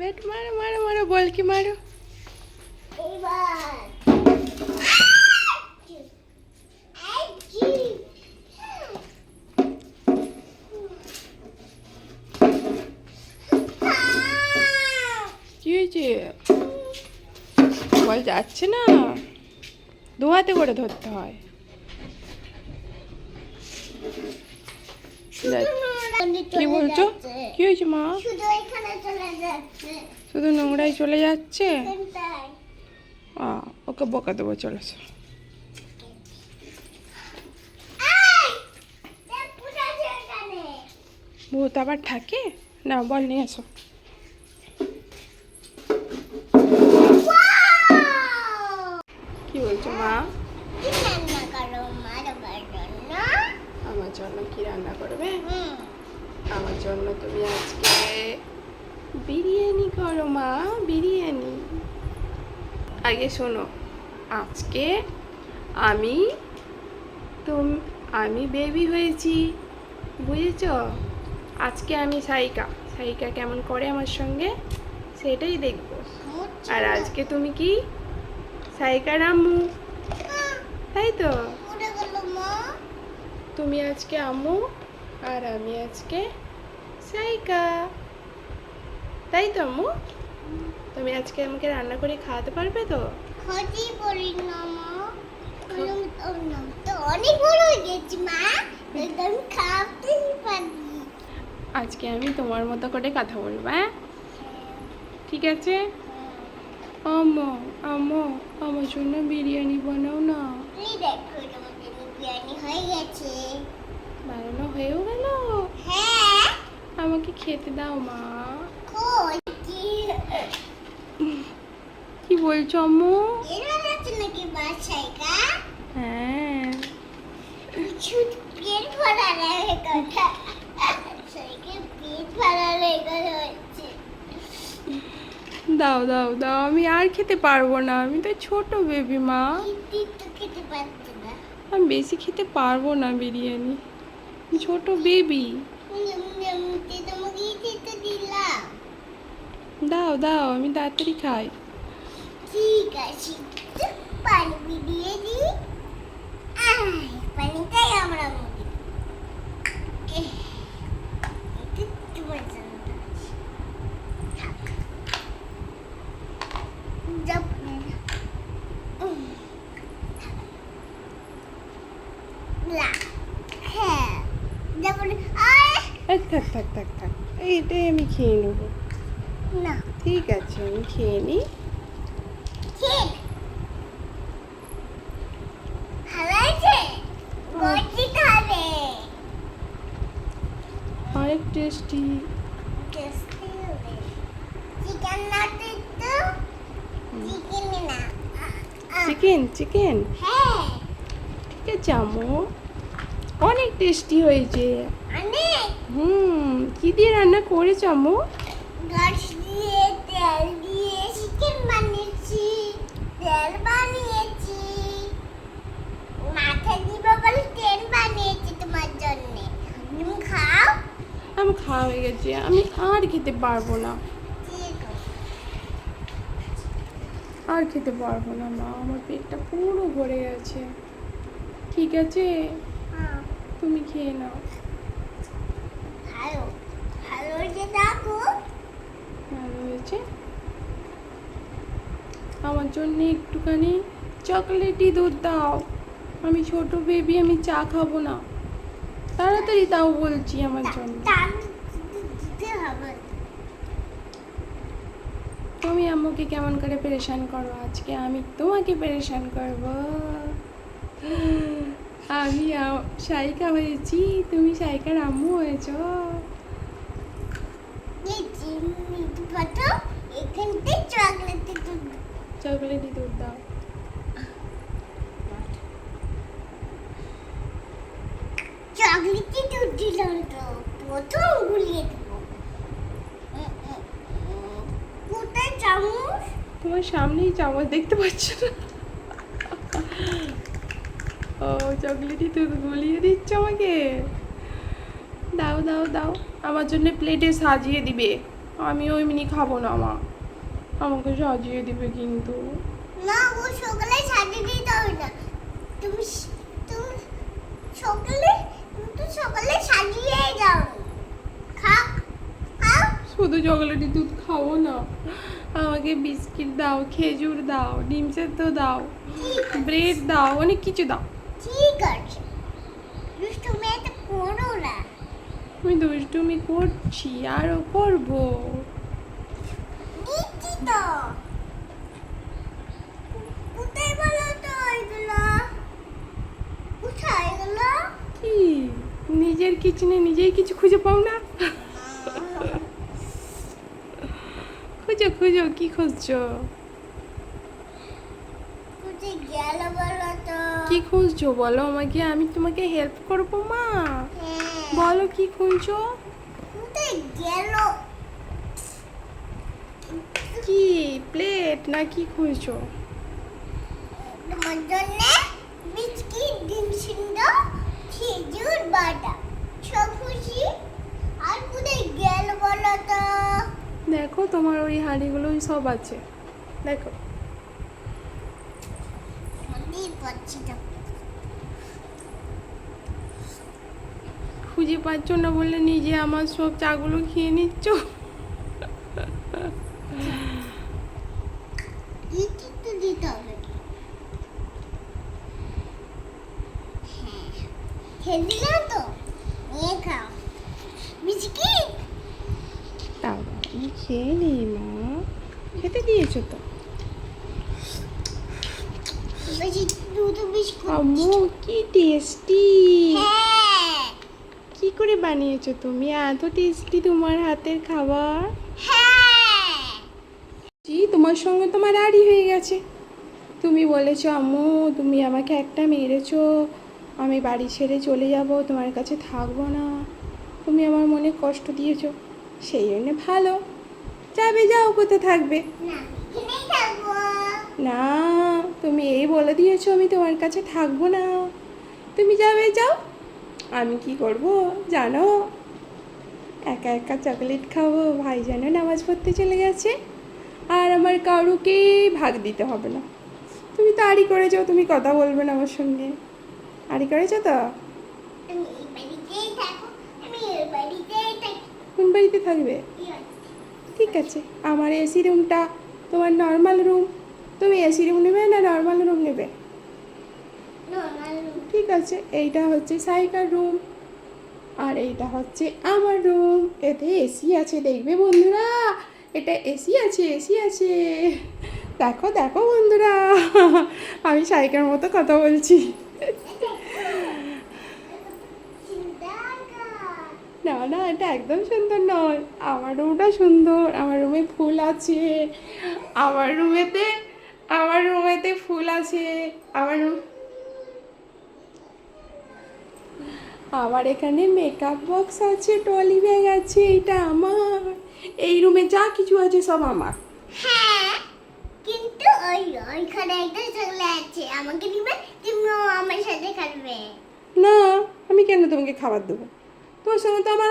Bat মারো মারো মারো বল কি মারো? কি হয়েছে? বল যাচ্ছে না? দু হাতে করে ধরতে হয়। কি বলছো? কি হয়েছে মা? শুধু নোংরাই চলে যাচ্ছে। ওকে বকা দেবো চলেছে ভূত আবার থাকে? না বল নিয়ে এসো। কি বলছো মা? আমার জন্য কি রান্না করবে? হুম। আমার জন্য তুমি আজকে বিরিয়ানি করো মা বিরিয়ানি। আগে শোনো আজকে আমি তুম আমি বেবি হয়েছি বুঝেছ? আজকে আমি সাইকা। সাইকা কেমন করে আমার সঙ্গে সেটাই দেখব। আর আজকে তুমি কি? সাইকার আম্মু। তাই তো? মা। তুমি আজকে আম্মু? আর আমি আজকে। সাইকা। তাই তো আম্মু? তুমি আজকে আমাকে রান্না করে খাওয়াতে পারবে তো? ক্ষতি করি না মা। তো অনেক বড় হয়ে গেছি মা। একদম খাওয়াতেই পারি আজকে আমি তোমার মতো করে কথা বলব হ্যাঁ? ঠিক আছে? আম্মু আম্মু আমার জন্য বিরিয়ানি বানাও না। দেখো বিরিয়ানি হয়ে গেছে। বানানো হয়েও গেল? হ্যাঁ। আমাকে খেতে দাও মা। কি? বলছো আম্মু? কা হ্যাঁ। দাও দাও দাও। আমি আর খেতে পারব না। আমি তো ছোট বেবি মা। আমি বেশি খেতে পারব না বিরিয়ানি। ছোট বেবি। দাও দাও আমি তাড়াতাড়ি খাই। ঠিক আছে পানি দিয়ে দি পানিটাই আমরা মুখে এহ, এটা তোমার জন্য আছে। থাক। যাও, উম, থাক। না, হ্যাঁ যাব না। আয়, এই থাক থাক থাক থাক। এইটাই আমি খেয়ে নেব। না। ঠিক আছে আমি খেয়ে নিই অনেক টেস্টি চিকেন চিকেন ঠিক আছে আমু অনেক টেস্টি হয়েছে। হুম। দিয়ে রান্না করেছ আম্মু? গাছ দিয়ে তেল দিয়ে চিকেন বানিয়েছি তেল বানিয়েছি। মাথা দিব বলে তেল বানিয়েছি তোমার জন্য। তুমি খাও? আমার খাওয়া হয়ে গেছে। আমি আর খেতে পারব না। আর খেতে পারব না মা। আমার পেটটা পুরো ভরে গেছে। ঠিক আছে? হ্যাঁ। তুমি খেয়ে নাও ভালো ভালো যে দেখো আমার জন্য একটুখানি চকলেটই দুধ দাও। আমি ছোট বেবি আমি চা খাব না। তাড়াতাড়ি তাও বলছি আমার জন্য। তুমি আম্মুকে কেমন করে পেরেশান করো? আজকে আমি তোমাকে পেরেশান করব। আমি সাইকা হয়েছি। তুমি সাইকার আম্মু হয়েছো। চকলেট দুধ দুধ দাও। দুধ দিলাম তো প্রথম গুলিয়ে দেবো। কোথায় চামচ? তোমার সামনেই চামচ দেখতে পাচ্ছ না? ও চকলেটই দুধ গলিয়ে দিচ্ছ আমাকে? দাও দাও দাও। আমার জন্য প্লেটে সাজিয়ে দিবে। আমিও এমনি খাব না মা। আমাকে সাজিয়ে দিবে কিন্তু। না ও সকালে সাজিয়ে দিতে হবে না। তুমি তুমি সকালে তুমি সকালে সাজিয়ে যাও খাও খাও। শুধু চকলেটের দুধ খাব না। আমাকে বিস্কিট দাও খেজুর দাও ডিম সেদ্ধ দাও ব্রেড দাও অনেক কিছু দাও। ঠিক আছে। তুমি এটা করো না। আমি দুষ্টুমি করছি আরও করব। তো? কোথায় বলো তো এগুলো? কোথায় এগুলো? কি? নিজের কিচেনে নিজেই কিছু খুঁজে পাও না? খুঁজো খুঁজো কি খুঁজছো? বলো কি খুঁজছো? বলো আমাকে আমি তোমাকে হেল্প করব মা। হ্যাঁ। বলো কি খুঁজছো? গেল? কি? প্লেট না কি খুঁজছো? তোমার জন্য বিস্কিট ডিম সিদ্ধ খেজুর বাদাম সব খুশি আর কোথায় গেল বলো তো? দেখো তোমার ওই হাঁড়িগুলোই সব আছে। দেখো। খুঁজে পাচ্ছ না বললে নিজে আমার সব চাগুলো খেয়ে নিচ্ছ দিতে তো দিতে হবে তো নিয়ে খাও বিস্কিট তাও আমি খেয়ে নিই মা। খেতে দিয়েছ তো। আম্মু কি টেস্টি হ্যাঁ। কি করে বানিয়েছো তুমি? এত টেস্টি তোমার হাতের খাবার। হ্যাঁ জি তোমার সঙ্গে তোমার আড়ি হয়ে গেছে। তুমি বলেছ আম্মু তুমি আমাকে একটা মেরেছো। আমি বাড়ি ছেড়ে চলে যাব তোমার কাছে থাকব না। তুমি আমার মনে কষ্ট দিয়েছ। সেই জন্য ভালো। যাবে যাও কোথায় থাকবে? না না তুমি এই বলে দিয়েছ আমি তোমার কাছে থাকব না। তুমি যাবে যাও। আমি কি করব? জানো একা একা চকলেট খাব। ভাই যেন নামাজ পড়তে চলে গেছে। আর আমার কারুকে ভাগ দিতে হবে না। তুমি তো আড়ি করেছ তুমি কথা বলবে না আমার সঙ্গে। আড়ি তো। এই বাড়িতেই থাকি কোন বাড়িতে থাকবে? ঠিক আছে আমার এসি রুমটা তোমার নর্মাল রুম তুমি এসি রুম নেবে না নর্মাল রুম নেবে। ঠিক আছে এইটা হচ্ছে সাইকার রুম। আর এইটা হচ্ছে আমার রুম। এতে এসি আছে দেখবে বন্ধুরা। এটা এসি আছে এসি আছে। দেখো দেখো বন্ধুরা, আমি সাইকার মতো কথা বলছি। না না, এটা একদম সুন্দর নয়। আমার রুমটা সুন্দর, আমার রুমে ফুল আছে। আমার রুমেতে আমার রুমেতে ফুল আছে। আমার রুম আমার এখানে মেকআপ বক্স আছে, টলি ব্যাগ আছে, এটা আমার। এই রুমে যা কিছু আছে সব আমার। হ্যাঁ কিন্তু ওই ওইখানে একটা আছে। আমাকে দিবে তুমিও আমার সাথে খাবে। না আমি কেন তোমাকে খাবার দেবো? তোমার সঙ্গে তো আমার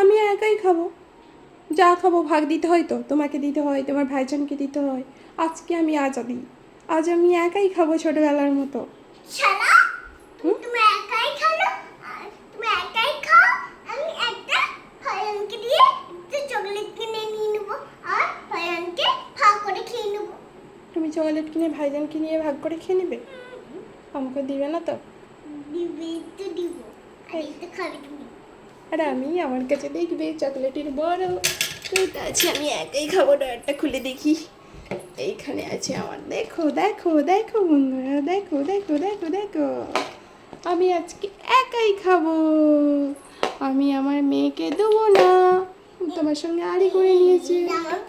আমি একাই খাব। যা খাব ভাগ দিতে হয় তো তোমাকে দিতে হয় তোমার ভাইজানকে দিতে হয়। আজকে আমি আজাদি আজ আমি একাই খাব ছোটবেলার মতো। তুমি একাই খালো আর তুমি একাই খাও আমি একটা ফয়নকে দিয়ে একটু চকলেট কিনে নিয়ে নেব আর ফয়নকে ভাগ করে খেয়ে নেব তুমি চকলেট কিনে ভাইজানকে নিয়ে ভাগ করে খেয়ে নেবে? আমাকে দিবে না তো? দিবে তো দিব। আর আমি আমার কাছে দেখবে চকলেটের বড়। এটা আছে আমি একাই খাব একটা খুলে দেখি। এইখানে আছে আমার। দেখো দেখো দেখো বন্ধুরা দেখো দেখো দেখো দেখো। আমি আজকে একাই খাব। আমি আমার মেয়েকে দেবো না। তোমার সঙ্গে আড়ি করে নিয়েছি।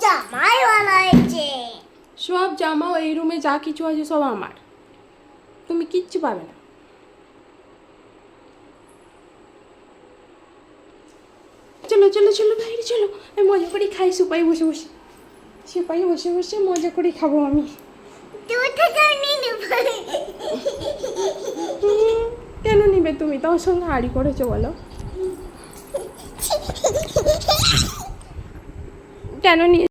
জামাই হয়েছে। সব জামাও এই রুমে যা কিছু আছে সব আমার। তুমি কিচ্ছু পাবে না। চলো চলো চলো বাইরে চলো। আমি মজা করে খাই সুপাই বসে বসে। সুপাই বসে বসে মজা করে খাব আমি। কেন নিবে তুমি? তোমার সঙ্গে আড়ি করেছ বলো। কেন নিয়ে